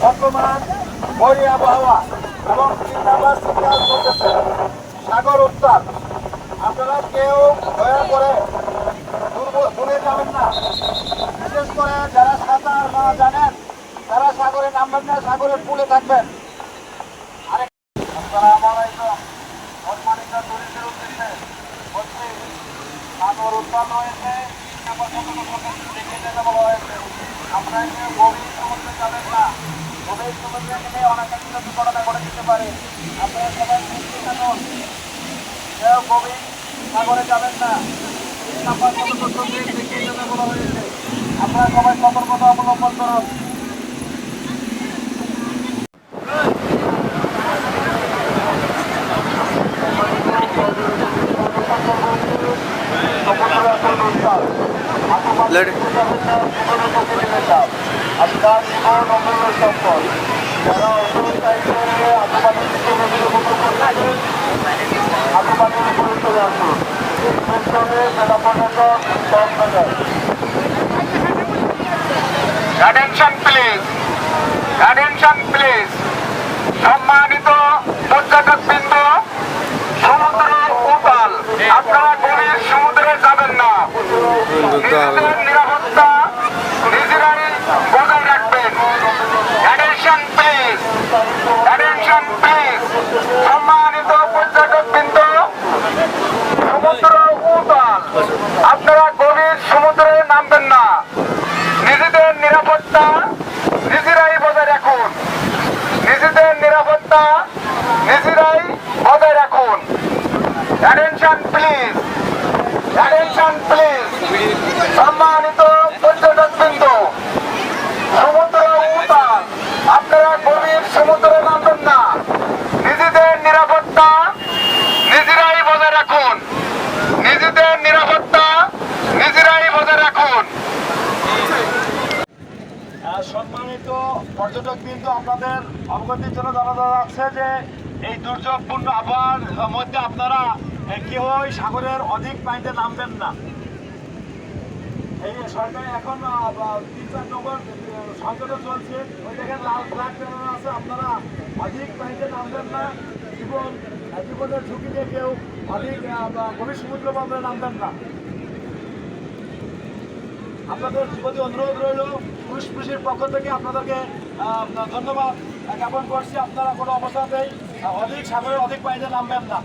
বর্তমান বৈরী আবহাওয়া এবং নাম্বার সিগন্যাল চলতেছে সাগর উত্তাপ আপনারা কেউ দয়া করে দূর- যাবেন না। বিশেষ করে যারা সাঁতার না জানেন, তারা সাগরে নামবেন না সাগরের পুলে থাকবেন। আসসালামু আলাইকুম। সম্মানিত টুরিস্টের উদ্দেশ্যে সাগর উত্তাপ তিন দেখে যেতে বলা হয়েছে আপনারা কেউ গভীর সমুদ্রে যাবেন না। গভীর সমুদ্রে গেলে অনাকাঙ্ক্ষিত দুর্ঘটনা ঘটে যেতে পারে। আপনারা সবাই থাকুন। কেউ গভীর সাগরে যাবেন না। নাম্বার সতর্কতা হয়েছে আপনারা সবাই সতর্কতা অবলম্বন করুন। প্লিজ সম্মানিত পর্যটক বৃন্দ সমুদ্র উতাল আপনারা গভীর সমুদ্রে যাবেন না প্লিজ অ্যাটেনশন সম্মানিত পর্যটক বৃন্দ সমুদ্র উতাল আপনারা গভীর সমুদ্রে নামবেন না। নিজেদের নিরাপত্তা নিজেরাই বজায় রাখুন। নিজেদের নিরাপত্তা নিজেরাই বজায় রাখুন। অ্যাটেনশন প্লিজ অ্যাটেনশন প্লিজ সম্মানিত পর্যটক বিন্দু, সমুদ্র উতাল আপনারা গভীর সমুদ্রে নামবেন না। নিজেদের নিরাপত্তা নিজেরাই বজায় রাখুন। নিজেদের নিরাপত্তা নিজেরাই বজায় রাখুন। সম্মানিত পর্যটক কিন্তু আপনাদের অবগতির জন্য জানানো যাচ্ছে যে এই দুর্যোগপূর্ণ আবহাওয়ার মধ্যে আপনারা আহ, কেউই সাগরের অধিক পানিতে নামবেন না। এই সরকার এখন তিন চার নম্বর সংকটে চলছে। ওই দেখেন লাল ফ্ল্যাগ টানানো আছে আপনারা অধিক পানিতে নামবেন না। জীবন জীবনের ঝুঁকি নিয়ে কেউ অধিক গভীর সমুদ্র বন্দরে নামবেন না। আপনাদের প্রতি অনুরোধ রইল পুলিশ পক্ষ থেকে আপনাদেরকে ধন্যবাদ জ্ঞাপন করছি। আপনারা কোনো অবস্থাতেই অধিক সাগরে অধিক পানিতে নামবেন না।